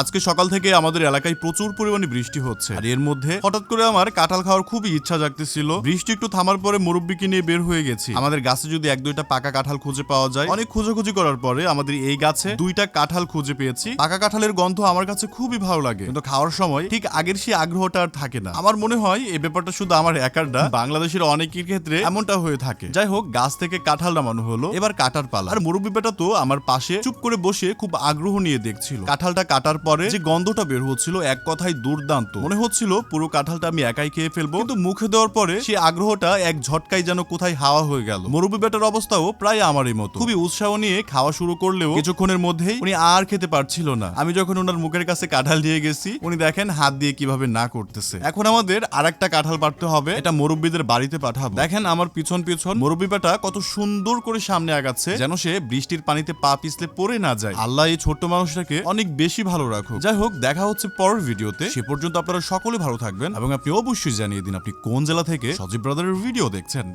আজকে সকাল থেকে আমাদের এলাকায় প্রচুর পরিমাণে বৃষ্টি হচ্ছে। আর এর মধ্যে হঠাৎ করে আমার কাঁঠাল খাওয়ার খুবই ইচ্ছা জাগতেছিল। বৃষ্টি একটু থামার পরে মুরব্বিকে নিয়ে বের হয়ে গেছি। আমাদের গাছে যদি এক দুইটা পাকা কাঁঠাল খুঁজে পাওয়া যায়, অনেক খোঁজাখুঁজি করার পরে আমাদের এই গাছে দুইটা কাঁঠাল খুঁজে পেয়েছি। পাকা কাঁঠালের গন্ধ আমার কাছে খুবই ভালো লাগে। কিন্তু খাওয়ার সময় ঠিক আগের সেই আগ্রহটা আর থাকে না। আমার মনে হয় এই ব্যাপারটা শুধু আমার একার না, বাংলাদেশের অনেকের ক্ষেত্রে এমনটা হয়ে থাকে। যাই হোক, গাছ থেকে কাঁঠাল নামানো হলো, এবার কাটার পালা। আর মুরব্বী বেটা তো আমার পাশে চুপ করে বসে খুব আগ্রহ নিয়ে দেখছিল। কাঁঠালটা কাটার পরে যে গন্ধটা বের হচ্ছিল, এক কথায় দুর্দান্ত। মনে হচ্ছিল পুরো কাঁঠালটা আমি একাই খেয়ে ফেলব। কিন্তু মুখে দেওয়ার পরে সেই আগ্রহটা এক ঝটকায় যেন কোথায় হাওয়া হয়ে গেল। মুরব্বী বেটার অবস্থাও প্রায় আমারই মতো। খুবই উৎসাহ নিয়ে খাওয়া শুরু করলেও কিছুক্ষণের মধ্যেই উনি আর খেতে পারছিল না। আমি যখন ওনার মুখের কাছে কাঁঠাল দিয়ে গেছি, উনি দেখেন হাত দিয়ে কীভাবে না করতেছে। এখন আমাদের আর একটা কাঁঠাল পারতে হবে, এটা মুরব্বীদের বাড়িতে পাঠাবো। দেখেন আমার পিছন পিছন মুরব্বী বেটা কত সুন্দর করে সামনে আগাচ্ছে, যেন সে বৃষ্টির পানিতে পা পিছলে পড়ে না যায়। আল্লাহ এই ছোট্ট মানুষটাকে অনেক বেশি ভালো রাখুক যাই হোক, দেখা হচ্ছে পরের ভিডিওতে। সে পর্যন্ত আপনারা সকলে ভালো থাকবেন এবং আপনি অবশ্যই জানিয়ে দিন আপনি কোন জেলা থেকে সজীব ব্রাদারের ভিডিও দেখছেন।